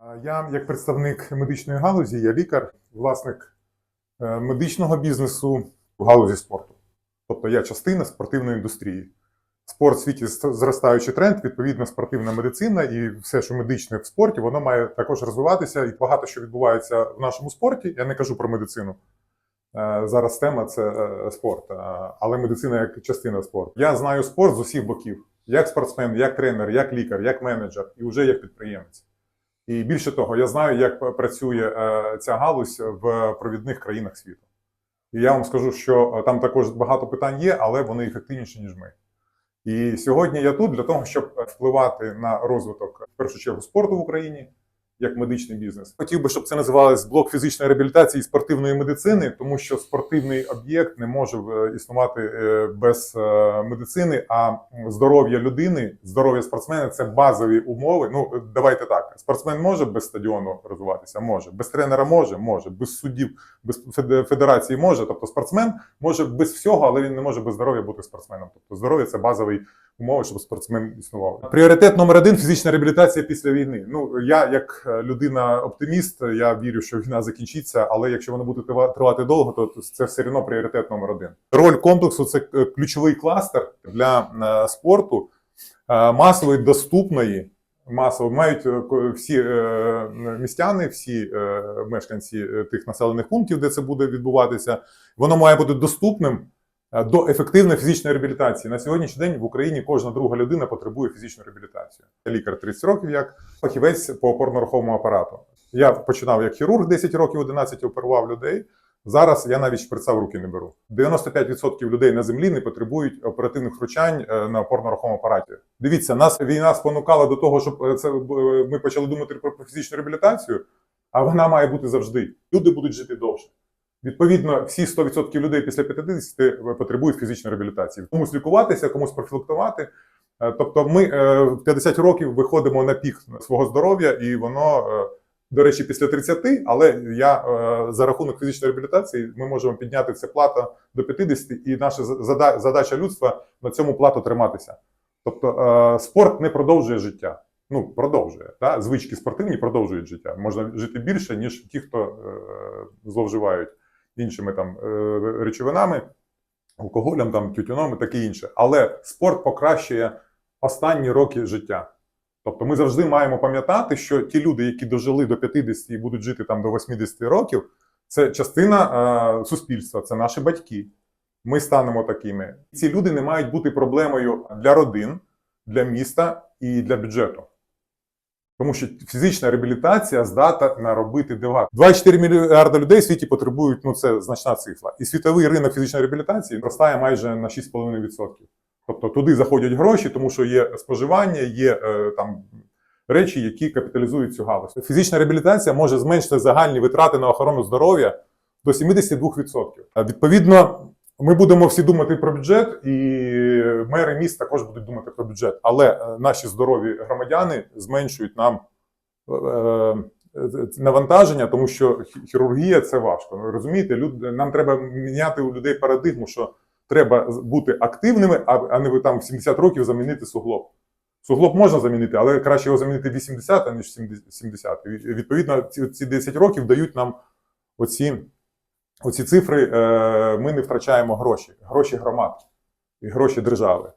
Я, як представник медичної галузі, я лікар, власник е, медичного бізнесу в галузі спорту. Тобто я частина спортивної індустрії. Спорт в світі зростаючий тренд, відповідно, спортивна медицина і все, що медичне в спорті, воно має також розвиватися. І багато що відбувається в нашому спорті. Я не кажу про медицину. Е, Зараз тема це е, спорт, але медицина як частина спорту. Я знаю спорт з усіх боків: як спортсмен, як тренер, як лікар, як менеджер і вже як підприємець. І більше того, я знаю, як працює е, ця галузь в провідних країнах світу. І я вам скажу, що е, там також багато питань є, але вони ефективніші, ніж ми. І сьогодні я тут для того, щоб впливати на розвиток в першу чергу спорту в Україні як медичний бізнес. Хотів би, щоб це називалось блок фізичної реабілітації і спортивної медицини, тому що спортивний об'єкт не може е, існувати е, без е, медицини. А здоров'я людини, здоров'я спортсмена це базові умови. Ну давайте так: спортсмен може без стадіону розвиватися, може без тренера може, може без суддів, без феде- федерації може. Тобто спортсмен може без всього, але він не може без здоров'я бути спортсменом. Тобто здоров'я це базовий умови, щоб спортсмен існував. Пріоритет номер один фізична реабілітація після війни. Ну я як е, людина-оптиміст, я вірю, що війна закінчиться, але якщо вона буде тривати довго, то це все одно пріоритет номер один. Роль комплексу це е, ключовий кластер для е, спорту масової, доступної. Масово мають всі містяни, всі мешканці тих населених пунктів, де це буде відбуватися. Воно має бути доступним до ефективної фізичної реабілітації. На сьогоднішній день в Україні кожна друга людина потребує фізичну реабілітацію. Лікар 30 років, як фахівець по опорно-руховому апарату. Я починав як хірург 10 років, 11 оперував людей. Зараз я навіть шприца в руки не беру. 95% людей на землі не потребують оперативних втручань е, на опорно-руховому апараті. Дивіться, нас війна спонукала до того, щоб е, це е, ми почали думати про фізичну реабілітацію, а вона має бути завжди. Люди будуть жити довше. Відповідно, всі 100% людей після 50 потребують фізичної реабілітації. Комусь лікуватися, комусь профілактувати. Е, Тобто, ми е, в 50 років виходимо на пік свого здоров'я, і воно, е, до речі, після 30, але я е, за рахунок фізичної реабілітації ми можемо підняти це плата до 50, і наша зада- задача людства на цьому плату триматися. Тобто, е, спорт не продовжує життя. Ну, продовжує. Да? Звички спортивні продовжують життя. Можна жити більше, ніж ті, хто е, зловживають іншими там е, речовинами, алкоголем, там, тютюном і таке інше. Але спорт покращує останні роки життя. Тобто ми завжди маємо пам'ятати, що ті люди, які дожили до 50 і будуть жити там до 80 років, це частина е, суспільства, це наші батьки. Ми станемо такими. Ці люди не мають бути проблемою для родин, для міста і для бюджету. Тому що фізична реабілітація здатна наробити дива. 24 мільярди людей в світі потребують, ну це значна цифра. І світовий ринок фізичної реабілітації зростає майже на 6,5%. Тобто туди заходять гроші, тому що є споживання, є е, там речі, які капіталізують цю галузь. Фізична реабілітація може зменшити загальні витрати на охорону здоров'я до 72%. А Відповідно, ми будемо всі думати про бюджет, і мери міст також будуть думати про бюджет. Але е, наші здорові громадяни зменшують нам е, е, навантаження, тому що хірургія це важко. Розумієте, нам треба міняти у людей парадигму, що треба бути активними, а, не ви там в 70 років замінити суглоб. Суглоб можна замінити, але краще його замінити в 80, аніж 70. Відповідно, ці 10 років дають нам оці, оці цифри. Е, ми не втрачаємо гроші, гроші громад і гроші держави.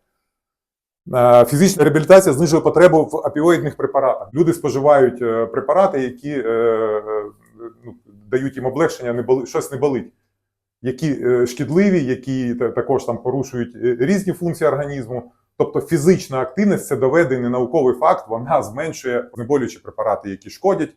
Е, Фізична реабілітація знижує потребу в опіоїдних препаратах. Люди споживають е, препарати, які ну, дають їм облегшення, не боли, щось не болить, які шкідливі, які також там порушують різні функції організму. Тобто фізична активність це доведений науковий факт, вона зменшує знеболюючі препарати, які шкодять.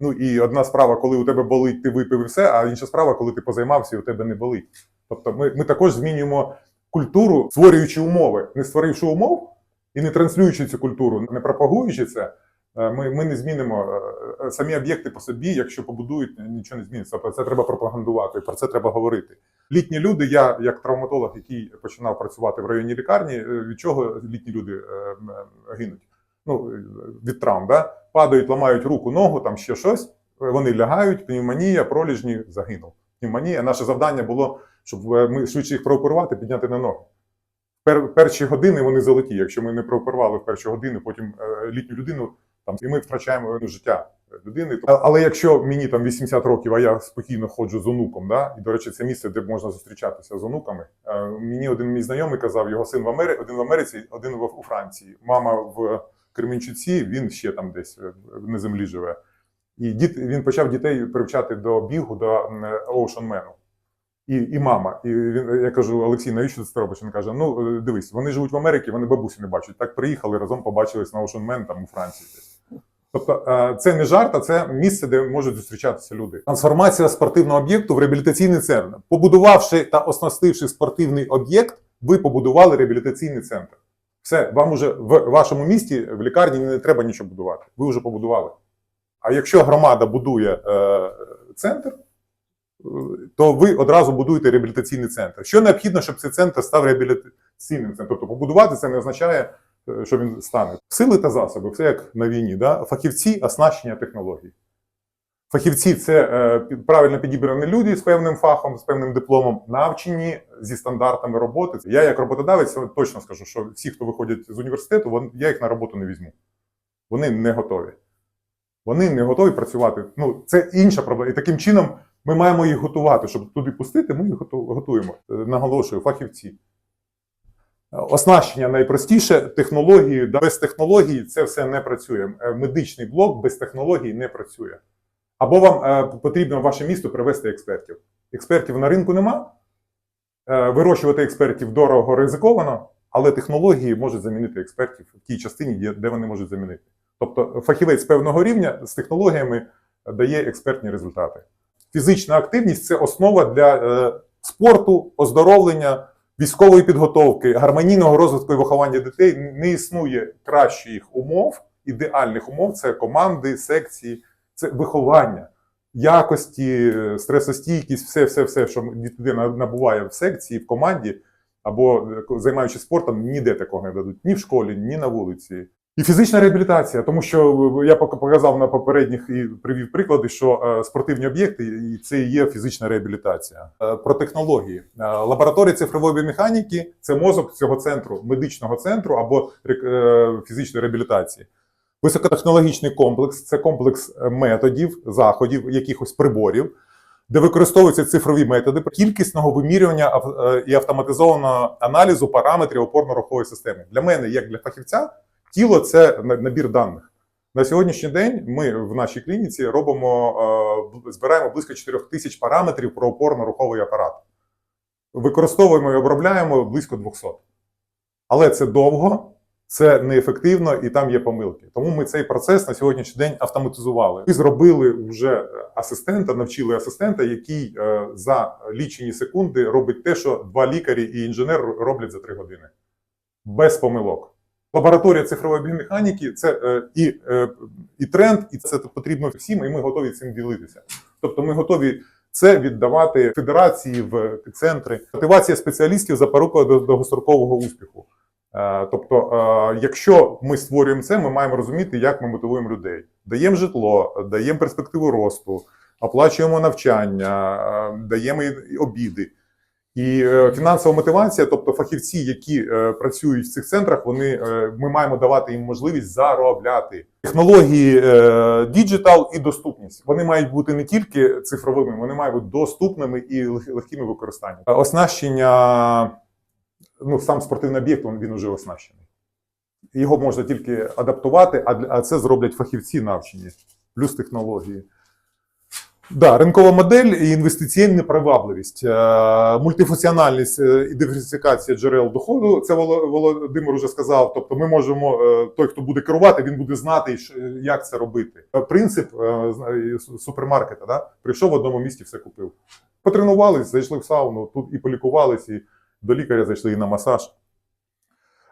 Ну і одна справа, коли у тебе болить, ти випив і все, а інша справа, коли ти позаймався і у тебе не болить. Тобто ми, ми також змінюємо культуру, створюючи умови, не створивши умов і не транслюючи цю культуру, не пропагуючи це, е, ми, ми не змінимо е, е, самі об'єкти по собі, якщо побудують, нічого не зміниться. Тобто це треба пропагандувати, про це треба говорити. Літні люди, я як травматолог, який починав працювати в районній лікарні, від чого літні люди гинуть? Ну, від травм, да? падають, ламають руку, ногу, там ще щось. е, Вони лягають, пневмонія, проліжні, загинув. Пневмонія. Наше завдання було, щоб е, ми швидше їх прооперувати, підняти на ноги. Пер, перші години вони золоті. Якщо ми не прооперували в перші години, потім е, літню людину там і ми втрачаємо ну, життя. людини. А- Але якщо мені там 80 років, а я спокійно ходжу з онуком, да? і, до речі, це місце, де можна зустрічатися з онуками. Мені один мій знайомий казав, його син в Америці, один в Америці, один в у Франції. Мама в Кременчуці, він ще там десь е, на землі живе. І діт, він почав дітей привчати до бігу, до оушенмену. І, і мама. І він, я кажу, Олексій, навіщо це робиш? Він каже: ну е, дивись, вони живуть в Америці, вони бабусі не бачать. Так приїхали, разом побачились на Ocean там у Франції. десь. Тобто е, це не жарт, а це місце, де можуть зустрічатися люди. Трансформація спортивного об'єкту в реабілітаційний центр. Побудувавши та оснастивши спортивний об'єкт, ви побудували реабілітаційний центр. Все, вам уже в вашому місті в лікарні не треба нічого будувати. Ви вже побудували. А якщо громада будує е, центр, е, то ви одразу будуєте реабілітаційний центр. Що необхідно, щоб цей центр став реабілітаційним центром? Тобто побудувати це не означає, е, що він стане. Сили та засоби, все як на війні. Да? Фахівці, оснащення технологій. Фахівці це е, правильно підібрані люди з певним фахом, з певним дипломом, навчені зі стандартами роботи. Я, як роботодавець, точно скажу, що всі, хто виходять з університету, я їх на роботу не візьму. Вони не готові. Вони не готові працювати. Ну, це інша проблема. І таким чином ми маємо їх готувати. Щоб туди пустити, ми їх готуємо. Е, Наголошую, фахівці. Оснащення найпростіше, технології. Без технологій це все не працює. Е, Медичний блок без технологій не працює. Або вам е, потрібно в ваше місто привести експертів. Експертів на ринку нема. Е, вирощувати експертів дорого ризиковано, але технології можуть замінити експертів в тій частині, де- де вони можуть замінити. Тобто фахівець певного рівня з технологіями дає експертні результати. Фізична активність це основа для е, спорту, оздоровлення, військової підготовки, гармонійного розвитку і виховання дітей. Не існує кращих умов, ідеальних умов це команди, секції, це виховання, якості, стресостійкість, все, все, все, що дитина набуває в секції, в команді або е, займаючись спортом, ніде такого не дадуть ні в школі, ні на вулиці. І фізична реабілітація, тому що я пок- показав на попередніх і привів приклади, що е, спортивні об'єкти і це і є фізична реабілітація. Е, Про технології лабораторія цифрової біомеханіки це мозок цього центру, медичного центру або фізичної реабілітації. Високотехнологічний комплекс це комплекс е, методів, заходів, якихось приборів, де використовуються цифрові методи кількісного вимірювання е, і автоматизованого аналізу параметрів опорно-рухової системи. Для мене, як для фахівця, тіло це набір даних. На сьогоднішній день ми в нашій клініці робимо е, збираємо близько 4 тисяч параметрів про опорно-руховий апарат. Використовуємо і обробляємо близько 200. Але це довго, це неефективно і там є помилки. Тому ми цей процес на сьогоднішній день автоматизували. Ми зробили вже асистента, навчили асистента, який е, за лічені секунди робить те, що два лікарі і інженер роблять за три години. Без помилок. Лабораторія цифрової біомеханіки це е, і, е, і тренд, і це потрібно всім, і ми готові цим ділитися. Тобто, ми готові це віддавати федерації в центри. Мотивація спеціалістів запорука до довгострокового успіху. Е, Тобто, е, якщо ми створюємо це, ми маємо розуміти, як ми мотивуємо людей. Даємо житло, даємо перспективу росту, оплачуємо навчання, е, даємо обіди. І фінансова мотивація, тобто фахівці, які працюють в цих центрах, вони ми маємо давати їм можливість заробляти технології діджитал і доступність. Вони мають бути не тільки цифровими, вони мають бути доступними і легкими в використанні. Е, Оснащення, ну сам спортивний об'єкт він, він уже оснащений. Його можна тільки адаптувати, а, а це зроблять фахівці навчені, плюс технології. Да, ринкова модель і інвестиційна привабливість, е, мультифункціональність е, і диверсифікація джерел доходу. Це Володимир вже сказав. Тобто, ми можемо е, той, хто буде керувати, він буде знати, як це робити. Принцип супермаркета. Да? Прийшов в одному місті, все купив. Потренувались, зайшли в сауну, тут і полікувались, і до лікаря зайшли і на масаж.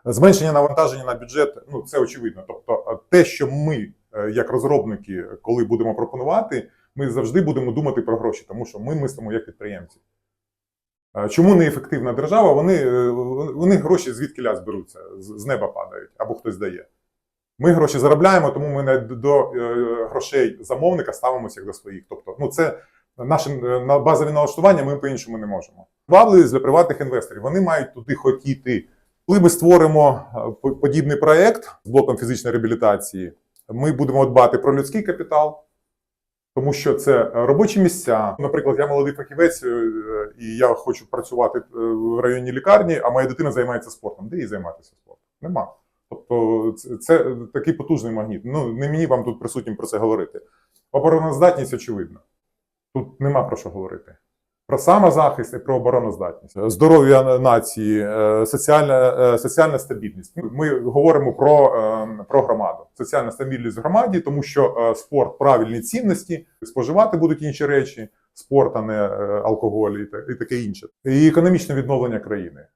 Зменшення навантаження на бюджет ну це очевидно. Тобто, е, те, що ми, е, як розробники, коли будемо пропонувати, ми завжди будемо думати про гроші, тому що ми мислимо як підприємці. Е, Чому неефективна держава? Вони, вони гроші звідки ляз беруться, з неба падають або хтось дає. Ми гроші заробляємо, тому ми не до грошей замовника ставимося як до своїх. Тобто, ну це наше базові налаштування, ми по-іншому не можемо. Вабливість для приватних інвесторів. Вони мають туди хотіти. Коли ми створимо е, подібний проект з блоком фізичної реабілітації, ми будемо дбати про людський капітал, Тому що це робочі місця. Наприклад, я молодий фахівець, е, і я хочу працювати е, в районній лікарні, а моя дитина займається спортом. Де їй займатися спортом? Нема. Тобто, це, це такий потужний магніт. Ну не мені вам тут присутнім про це говорити. Обороноздатність очевидна. Тут нема про що говорити. Про самозахист і про обороноздатність, здоров'я нації, е, соціальна, е, соціальна стабільність. Ми говоримо про, е, про громаду, соціальна стабільність в громаді, тому що е, спорт правильні цінності, споживати будуть інші речі, спорт, а не е, алкоголь і таке інше. І економічне відновлення країни.